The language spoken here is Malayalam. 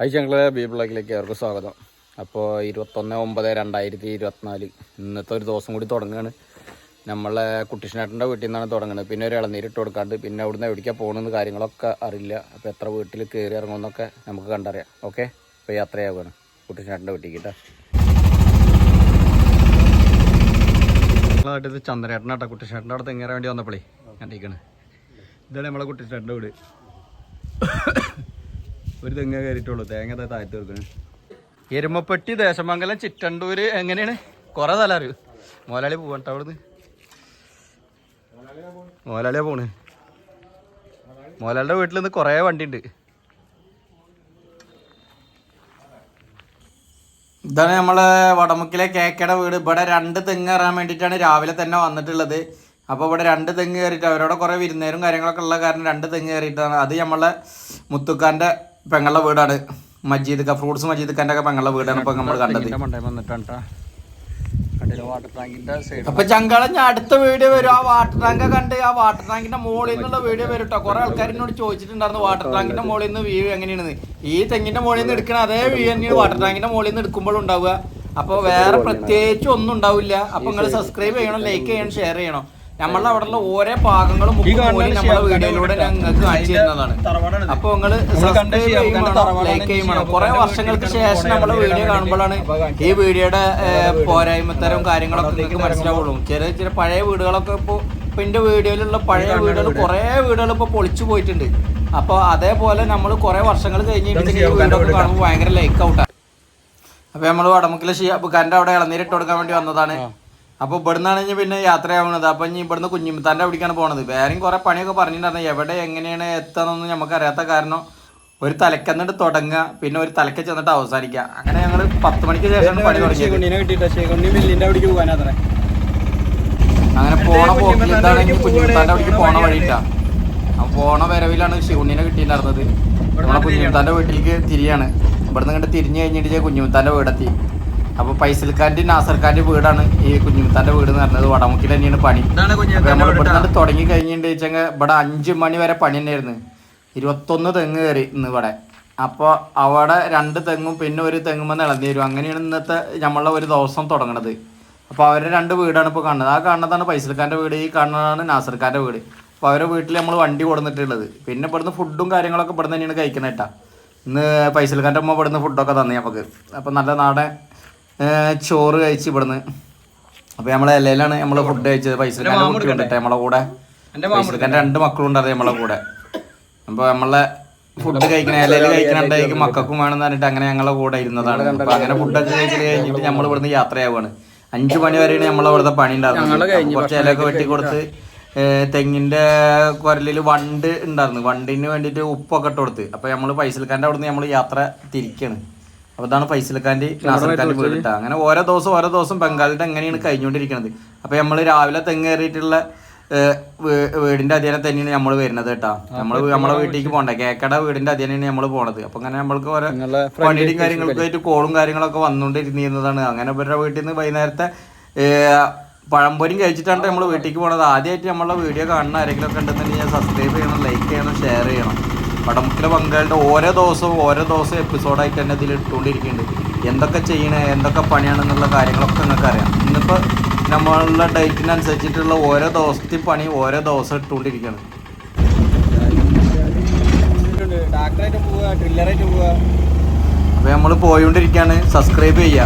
ഹൈ ഞങ്ങളെ ബി ബ്ലോഗിലേക്ക് അവർക്ക് സ്വാഗതം. അപ്പോൾ ഇരുപത്തൊന്ന് ഒമ്പത് രണ്ടായിരത്തി ഇരുപത്തിനാല്. ഇന്നത്തെ ഒരു ദിവസം കൂടി തുടങ്ങുകയാണ് നമ്മളെ കുട്ടിഷ്ണേട്ടന്റെ വീട്ടിൽ നിന്നാണ് തുടങ്ങുന്നത്. പിന്നെ ഒരു ഇളനീര് ഇട്ട് കൊടുക്കാണ്ട് പിന്നെ അവിടുന്ന് എവിടേക്കാണ് പോകണമെന്ന് കാര്യങ്ങളൊക്കെ അറിയില്ല. അപ്പോൾ എത്ര വീട്ടിൽ കയറി ഇറങ്ങുമെന്നൊക്കെ നമുക്ക് കണ്ടറിയാം. ഓക്കെ? ഇപ്പോൾ യാത്രയാവുകയാണ് കുട്ടിഷ്ണേട്ടന്റെ വീട്ടിലേക്ക് കേട്ടോ ഇത് ചന്ദ്രേട്ടനാട്ടോ കുട്ടിഷ്ണേട്ടന്റെ അവിടെ തെങ്ങേറാൻ വേണ്ടി വന്നപ്പോഴേ കണ്ടിരിക്കണേ. ഇതാണ് നമ്മളെ കുട്ടിഷ്ണേട്ടന്റെ വീട്. ഒരു തെങ്ങ കയറിയിട്ടുള്ളൂ. തേങ്ങ താഴ്ത്തി വെക്കണേ എരുമപ്പെട്ടി ദേശമംഗലം ചിറ്റണ്ടൂര് എങ്ങനെയാണ്? കുറേ സ്ഥലം അറിയൂ? മോലാളി പോവണ്ട അവിടുന്ന്. മോലാളിയാ പോണ്. മോലാളിയുടെ വീട്ടിൽ നിന്ന് കുറേ വണ്ടി ഉണ്ട് ഇതാണ് നമ്മളെ വടമുക്കിലെ കേക്കയുടെ വീട്. ഇവിടെ രണ്ട് തെങ്ങ് കയറാൻ വേണ്ടിയിട്ടാണ് രാവിലെ തന്നെ വന്നിട്ടുള്ളത്. അപ്പോൾ ഇവിടെ രണ്ട് തെങ്ങ് കയറിയിട്ട് അവരോട് കുറേ വിരുന്നേരും കാര്യങ്ങളൊക്കെ ഉള്ള കാരണം രണ്ട് തെങ്ങ് കയറിയിട്ടാണ്. അത് നമ്മളെ മുത്തുക്കാന്റെ പെങ്ങളുടെ വീടാണ്. മജീദ് ക ഫ്രൂട്ട്സ് മജീദ് ഖാന്റെ ഒക്കെ പെങ്ങളുടെ വീടാണ് ഇപ്പൊ നമ്മൾ കണ്ടത്. അപ്പൊ ടാങ്കിന്റെ ഞാൻ അടുത്ത വീഡിയോ വരും. ആ വാട്ടർ ടാങ്ക് കണ്ട് ആ വാട്ടർ ടാങ്കിന്റെ മുകളിൽ നിന്നുള്ള വീഡിയോ വരും കേട്ടോ കുറെ ആൾക്കാർ എന്നോട് ചോദിച്ചിട്ടുണ്ടായിരുന്നു വാട്ടർ ടാങ്കിന്റെ മുകളിൽ നിന്ന് വ്യൂ എങ്ങനെയാണ് ഈ തെങ്ങിന്റെ മുകളിൽ നിന്ന് എടുക്കണ അതേ വ്യൂ തന്നെയാണ് വാട്ടർ ടാങ്കിന്റെ മുകളിൽ നിന്ന് എടുക്കുമ്പോഴും ഉണ്ടാവുക. അപ്പൊ വേറെ പ്രത്യേകിച്ച് ഒന്നും ഉണ്ടാവില്ല. അപ്പൊ നിങ്ങൾ സബ്സ്ക്രൈബ് ചെയ്യണം ലൈക്ക് ചെയ്യണം ഷെയർ ചെയ്യണം. നമ്മളെ അവിടെയുള്ള ഓരോ മൂലയും നമ്മളെ വീഡിയോയിലൂടെ ഞങ്ങൾക്ക് കാണിച്ചു തരുന്നതാണ്. അപ്പൊ നിങ്ങൾ ലൈക്ക് ചെയ്യണം കുറെ വർഷങ്ങൾക്ക് ശേഷം നമ്മളെ വീഡിയോ കാണുമ്പോഴാണ് ഈ വീഡിയോയുടെ പോരായ്മത്തരവും കാര്യങ്ങളൊക്കെ നിങ്ങൾക്ക് മനസ്സിലാവുള്ളൂ. ചില ചില പഴയ വീടുകളൊക്കെ ഇപ്പോൾ ഇപ്പൊ എന്റെ വീഡിയോയിലുള്ള പഴയ വീടുകൾ കുറെ വീടുകൾ ഇപ്പൊ പൊളിച്ചു പോയിട്ടുണ്ട്. അപ്പൊ അതേപോലെ നമ്മൾ കുറെ വർഷങ്ങൾ കഴിഞ്ഞിട്ട് ഈ വീടൊക്കെ കാണുമ്പോൾ ഭയങ്കര ലൈക്ക് ഔട്ടാണ് അപ്പൊ നമ്മൾ വടമുക്കിലെ കണ്ട അവിടെ ഇളനീരിട്ട് കൊടുക്കാൻ വേണ്ടി വന്നതാണ്. അപ്പൊ ഇവിടുന്നാണ് ഇനി പിന്നെ യാത്രയാവുന്നത് അപ്പൊ ഇനി ഇവിടുന്ന് കുഞ്ഞിമുത്താന്റെ അവിടേക്കാണ് പോണത്. വേറെയും കുറെ പണിയൊക്കെ പറഞ്ഞിട്ടുണ്ടായിരുന്നു. എവിടെ എങ്ങനെയാണ് എത്താന്നൊന്നും നമുക്ക് അറിയാത്ത കാരണം ഒരു തലക്കെന്നിട്ട് തുടങ്ങുക പിന്നെ ഒരു തലക്ക് ചെന്നിട്ട് അവസാനിക്കുക. അങ്ങനെ ഞങ്ങൾ പത്ത് മണിക്ക് ശേഷം പണി തുടങ്ങി അങ്ങനെ പോണ പോക്കിൽ കുഞ്ഞിമുത്താന്റെ അവിടേക്ക് പോണ വഴിയിട്ടാ പോണ വരവിലാണ് ശിവണ്ണിനെ കിട്ടിയിട്ടുണ്ടായിരുന്നത്. നമ്മളെ കുഞ്ഞിമുത്താന്റെ വീട്ടിലേക്ക് തിരിയാണ്. ഇവിടുന്ന് കണ്ട് തിരിഞ്ഞു കഴിഞ്ഞിട്ട് കുഞ്ഞിമുത്താന്റെ വീടെത്തി. അപ്പൊ പൈസൽക്കാന്റെ നാസർക്കാന്റെ വീടാണ് ഈ കുഞ്ഞുമുത്താന്റെ വീട് എന്ന് പറഞ്ഞത്. വടമുക്കിൽ തന്നെയാണ് പണി. നമ്മൾ ഇവിടെ തുടങ്ങി കഴിഞ്ഞിട്ട് വെച്ചെങ്കിൽ ഇവിടെ അഞ്ചു മണി വരെ പണി തന്നെയായിരുന്നു. ഇരുപത്തൊന്ന് തെങ്ങ് കയറി ഇന്ന് ഇവിടെ. അപ്പോൾ അവിടെ രണ്ട് തെങ്ങും പിന്നെ ഒരു തെങ്ങുമ്പോൾ ഇളഞ്ഞു തരും. അങ്ങനെയാണ് ഇന്നത്തെ നമ്മളെ ഒരു ദിവസം തുടങ്ങണത്. അപ്പോൾ അവരുടെ രണ്ട് വീടാണ് ഇപ്പോൾ കാണുന്നത്. ആ കാണുന്നതാണ് പൈസൽക്കാന്റെ വീട് ഈ കാണുന്നതാണ് നാസർക്കാന്റെ വീട്. അപ്പോൾ അവരുടെ വീട്ടിൽ നമ്മൾ വണ്ടി കൊടുത്തിട്ടുള്ളത് പിന്നെ ഇവിടുന്ന് ഫുഡും കാര്യങ്ങളൊക്കെ ഇവിടുന്ന് തന്നെയാണ് കഴിക്കുന്നത് കേട്ടാ. ഇന്ന് പൈസൽക്കാന്റെ അമ്മ ഇവിടുന്ന് ഫുഡൊക്കെ തന്നെ നമുക്ക് അപ്പോൾ നല്ല നാടൻ ചോറ് കഴിച്ച് ഇവിടുന്ന്. അപ്പോൾ നമ്മളെ ഇലയിലാണ് നമ്മൾ ഫുഡ് കഴിച്ചത്. പൈസ കുട്ടി കണ്ടിട്ടെ നമ്മളെ കൂടെ. പൈസൽക്കാന്റെ രണ്ട് മക്കളും ഉണ്ടായിരുന്നു നമ്മളെ കൂടെ. അപ്പോൾ നമ്മളെ ഫുഡ് കഴിക്കണ ഇലയിൽ കഴിക്കണുണ്ടെങ്കിൽ മക്കൾക്കും വേണമെന്ന് പറഞ്ഞിട്ട് അങ്ങനെ ഞങ്ങളെ കൂടെ ഇരുന്നതാണ്. അപ്പൊ അങ്ങനെ ഫുഡൊക്കെ കഴിച്ചിട്ട് കഴിഞ്ഞിട്ട് നമ്മൾ ഇവിടുന്ന് യാത്രയാവുകയാണ്. അഞ്ചു മണി വരെയാണ് നമ്മളെ ഇവിടുത്തെ പണി ഉണ്ടായിരുന്നത്. കുറച്ച് ഇലയൊക്കെ വെട്ടിക്കൊടുത്ത് തെങ്ങിന്റെ കുരലിൽ വണ്ട് ഉണ്ടായിരുന്നു. വണ്ടിന് വേണ്ടിട്ട് ഉപ്പൊക്കെ ഇട്ട് കൊടുത്ത്. അപ്പൊ നമ്മൾ പൈസൽക്കാരന്റെ അവിടുന്ന് നമ്മൾ യാത്ര തിരിക്കാണ്. അപ്പൊ ഇതാണ് പൈസൽക്കാന്റെ നാസർക്കാന്റെ വീട്. അങ്ങനെ ഓരോ ദിവസം ഓരോ ദിവസം ബംഗാളിന്റെ എങ്ങനെയാണ് കഴിഞ്ഞുകൊണ്ടിരിക്കുന്നത് അപ്പൊ നമ്മൾ രാവിലെ തെങ്ങ് കയറിയിട്ടുള്ള വീടിന്റെ അധീനം തന്നെയാണ് നമ്മൾ വരുന്നത് കേട്ടാ നമ്മൾ നമ്മളെ വീട്ടിലേക്ക് പോകണ്ടേ? കേക്കട വീടിന്റെ അധീനമാണ് നമ്മൾ പോണത്. അപ്പൊ അങ്ങനെ നമ്മൾക്ക് ഓരോ പണിയുടെയും കാര്യങ്ങൾക്കായിട്ട് കോളും കാര്യങ്ങളൊക്കെ വന്നുകൊണ്ടിരുന്നതാണ് അങ്ങനെ ഇവരുടെ വീട്ടിൽ നിന്ന് വൈകുന്നേരത്തെ പഴംപൊരി പഴംപൊരിയും കഴിച്ചിട്ടാണ് നമ്മൾ വീട്ടിലേക്ക് പോണത്. ആദ്യമായിട്ട് നമ്മളെ വീഡിയോ കാണുന്ന ആരെങ്കിലും ഒക്കെ ഉണ്ടെന്നുണ്ടെങ്കിൽ സബ്സ്ക്രൈബ് ചെയ്യണം ലൈക്ക് ചെയ്യണം ഷെയർ ചെയ്യണം. വടമുക്കിലെ പങ്കാളിയുടെ ഓരോ ദിവസവും ഓരോ ദിവസവും എപ്പിസോഡായിട്ട് തന്നെ ഇതിൽ ഇട്ടുകൊണ്ടിരിക്കുന്നുണ്ട്. എന്തൊക്കെ ചെയ്യണേ എന്തൊക്കെ പണിയാണെന്നുള്ള കാര്യങ്ങളൊക്കെ നിങ്ങൾക്ക് അറിയാം. ഇന്നിപ്പോൾ നമ്മളുടെ ഡേറ്റിനനുസരിച്ചിട്ടുള്ള ഓരോ ദിവസത്തെ പണി ഓരോ ദിവസം ഇട്ടുകൊണ്ടിരിക്കുകയാണ്. അപ്പോൾ നമ്മൾ പോയിക്കൊണ്ടിരിക്കുകയാണ് സബ്സ്ക്രൈബ് ചെയ്യുക.